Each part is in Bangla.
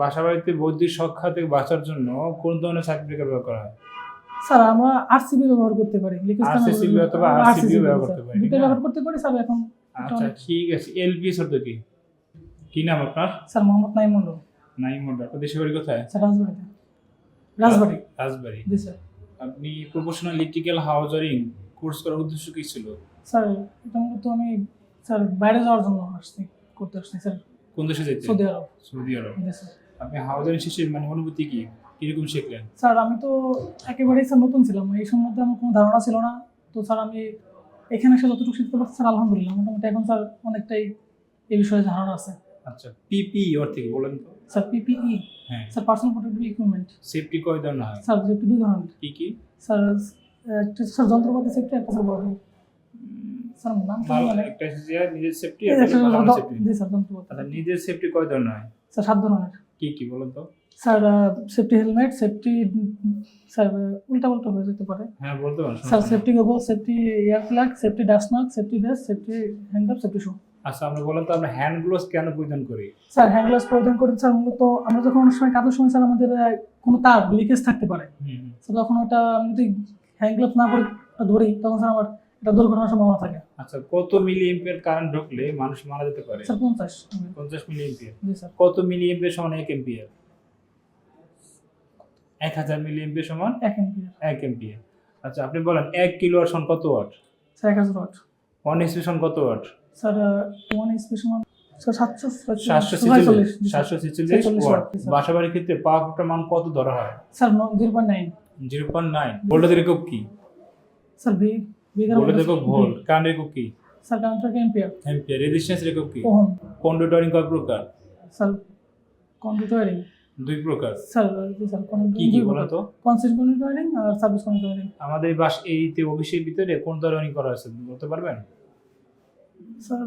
বাসা বাড়িতে বৈদ্যুতিক সংখ্যা থেকে বাঁচার জন্য কোন ধরনের সার্টিফিকেট ব্যবহার করা হয়? স্যার আমরা আরসিবি ব্যবহার করতে পারি RCCB অথবা RCB ব্যবহার করতে পারি, দুটো ব্যবহার করতে পারি স্যার এখন আচ্ছা ঠিক আছে। এলপিএস অর্থ কি? কি নাম আপনার? স্যার মোহাম্মদ নাইম মন্ডল নাইম মন্ডল আপনার দেশের বাড়ি কোথায়? স্যার রাজবাড়িতে। রাজবাড়ি। রাজবাড়ি। জি স্যার। আপনি professional electrical house wiring course করার উদ্দেশ্য কি ছিল? স্যার এটা মূলত আমি স্যার বাইরে যাওয়ার জন্য আসছি করতে আসছি স্যার। কোন দেশে যেতে সৌদি আরব। সৌদি আরব। আপনি হাউজারিং শেষে মানে অনুভূতি কি? কীরকম শিখলেন? স্যার আমি তো একেবারেই স্যার নতুন ছিলাম। এই সম্বন্ধে আমার কোনো ধারণা ছিল না। তো স্যার আমি এখানে এসে যতটুকু শিখতে পারছি স্যার আলহামদুলিল্লাহ। মোটামুটি এখন স্যার অনেকটাই এই বিষয়ে ধারণা আছে। আচ্ছা পিপি অর্থ কি বলেন তো। Sir PPE? হ্যাঁ। Sir personal protective equipment. Safety কয় ধরনের হয়? স্যার যেটি দুই ধরনের। কি কি? স্যার একটা স্যার যন্ত্রপাতি সেফটি একটা স্যার বডি স্যার নাম কি ভালো জানি? একটা হচ্ছে নিজের সেফটি আচ্ছা নিজের কয় ধরনের? হয় স্যার সাত ধরনের। কি কি বলেন তো? Sir safety helmet safety sir উল্টা পাল্টা হয়ে যেতে পারে। হ্যাঁ বলতে পারেন sir safety goggle safety ear plug safety dust mask safety vest safety hand safety shoe আচ্ছা আমরা বলেন তো আমরা হ্যান্ড গ্লোভস কেন পরিধান করি? স্যার হ্যান্ড গ্লাভস পরিধান করি স্যার মূলত আমরা যখন অনেক সময় কাজের সময় স্যার আমাদের কোনো তার লিকেজ থাকতে পারে। তখন ওটা যদি হ্যান্ড গ্লাভস না পরে ধরি তখন স্যার আমার এটা দুর্ঘটনার সম্ভাবনা থাকে। আচ্ছা কত মিলি এম্পিয়ার কারেন্ট ঢুকলে মানুষ মারা যেতে পারে? স্যার পঞ্চাশ। পঞ্চাশ মিলি এম্পিয়ার জি স্যার। কত মিলি এম্পিয়ার সমান এক এম্পিয়ার? এক হাজার মিলি এম্পিয়ার সমান এক এমপিয়ার। এক এম্পিয়ার। আচ্ছা আপনি বলেন এক কিলো আর সমান কত ওয়াট? স্যার এক হাজার ওয়াট। ওয়ান এসপি সমান কত ওয়াট? স্যার ওয়ান এসপি সমান ক্ষেত্রে পাওয়ার মান কত ধরা হয়? Sir zero point nine. Zero point nine. ভোল্টেজের একক কি? স্যার ভি বিঘার ভোল্টেজ একক ভোল্ট কারেন্ট একক কি? Sir counter ampere ampere resistance একক কি ওহম কন্ডুটরিং কয় প্রকার? স্যার কন্ট্রোয়ারিং দুই প্রকার। স্যার স্যার কি কি বলো তো? কনসেন্ট কন্ট্রোয়ারিং আর সার্ভিস কন্ট্রোয়ারিং আমাদের এই বাস এইতে অফিসের ভিতরে কোন ধরনের করা আছে বলতে পারবেন? স্যার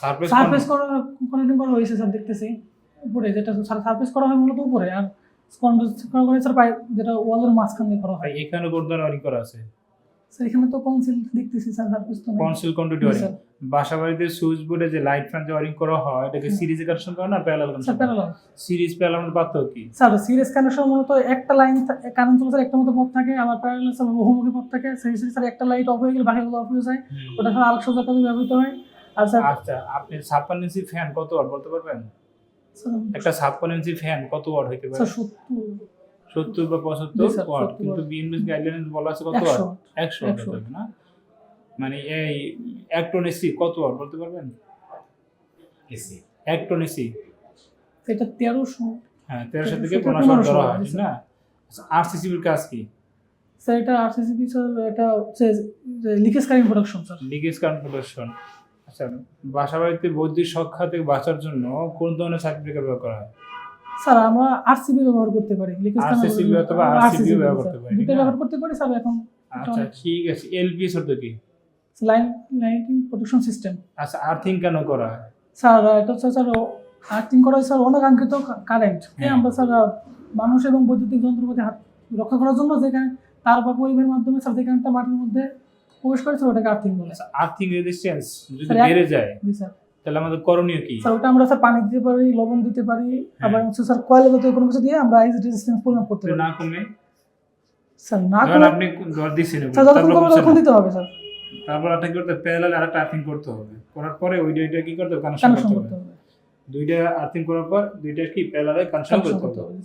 সার্ফেস সার্ফেস করা কন্ট্রোলিং করা হয়েছে স্যার দেখতেছি। উপরে যেটা স্যার সার্ফেস করা হয় মূলত উপরে আর কন্ট্রোল করা হয় স্যার পাই যেটা ওয়ালের মাঝখান দিয়ে করা হয়। এখানে কোন ধরনের করা আছে? স্যার এখানে তো কনসিল দেখতেছি স্যার সার্ফেস তো কনসিল জি, কন্ট্রোলিং স্যার বাসা বাড়িতে সুইচ বোর্ডে যে লাইট ফ্যান যে ওয়ারিং করা হয় এটাকে সিরিজে কানেকশন করা না parallel sir connection parallel series parallel পার্থক্য কি? স্যার সিরিয়াস কানেকশন মূলত একটা লাইন কারেন্ট চলে স্যার একটা মতো পথ থাকে আবার প্যারালাল স্যার বহুমুখী পথ থাকে। সেই সেই স্যার একটা লাইট অফ হয়ে গেলে বাকিগুলো অফ হয়ে যায়। ওটা স্যার আলোক সজ্জার কাজে ব্যবহৃত হয়। আর স্যার আচ্ছা আপনি ছাপ্পান্ন ইঞ্চি ফ্যান কত ওয়াট বলতে পারবেন? একটা ছাপ্পান্ন ইঞ্চি ফ্যান কত ওয়াট হইতে পারে? স্যার সত্তর। সত্তর বা পঁচাত্তর ওয়াট কিন্তু। গাইডলাইন বলা আছে কত ওয়াট একশো। ওয়াট হবে না? মানে এই এক টন এসি কত ওয়াট বলতে পারবেন? এসি এক টন এসি এটা তেরোশো। হ্যাঁ তেরোশো থেকে পনেরোশো ধরা হয়। না? আরসিসিবির কাজ কি? স্যার এটা আরসিসিবি স্যার এটা হচ্ছে leakage carrying production sir. Leakage configuration আচ্ছা বাসা বাড়িতে বৈদ্যুতিক সংখ্যা থেকে বাঁচার জন্য কোন ধরনের সার্টিফিকেট ব্যবহার করা হয়? স্যার আমরা আরসিবি ব্যবহার করতে পারি RCCB অথবা RCB ব্যবহার করতে পারি, দুটো ব্যবহার করতে পারি স্যার এখন আচ্ছা ঠিক আছে এলপিএস অর্থ কি? লাইন লাইটিং প্রোটেকশন সিস্টেম আচ্ছা আর্থিং কেন করা স্যার এটা হচ্ছে স্যার আর্থিং করা স্যার অনাকাঙ্ক্ষিত কারেন্ট হ্যাঁ। আমরা স্যার মানুষ এবং বৈদ্যুতিক যন্ত্রপাতি হাত রক্ষা করার জন্য যেখানে তার বা পরিবের মাধ্যমে স্যার একটা মাটির মধ্যে প্রবেশ করে স্যার ওটাকে আর্থিং বলে। আচ্ছা আর্থিং রেজিস্ট্যান্স যদি বেড়ে যায় জি স্যার। তাহলে আমাদের করণীয় কি? স্যার ওটা আমরা স্যার পানি দিতে পারি লবণ দিতে পারি হ্যাঁ। আবার হচ্ছে স্যার কয়লা জাতীয় কোনো কিছু দিয়ে আমরা আইস রেজিস্ট্যান্স পরিমাপ করতে পারি। না কমে? স্যার না কমে আপনি ঘর দিছেন স্যার যতক্ষণ কমে ততক্ষণ দিতে হবে স্যার। তারপর আর্থিং করতে প্যারালাল আর একটা আর্থিং করতে হবে। করার পরে ওই দুইটা কি করতে হবে? কানেকশন করতে হবে। দুইটা আর্থিং করার পর দুইটা কি প্যারালাল কানেকশন করতে হবে।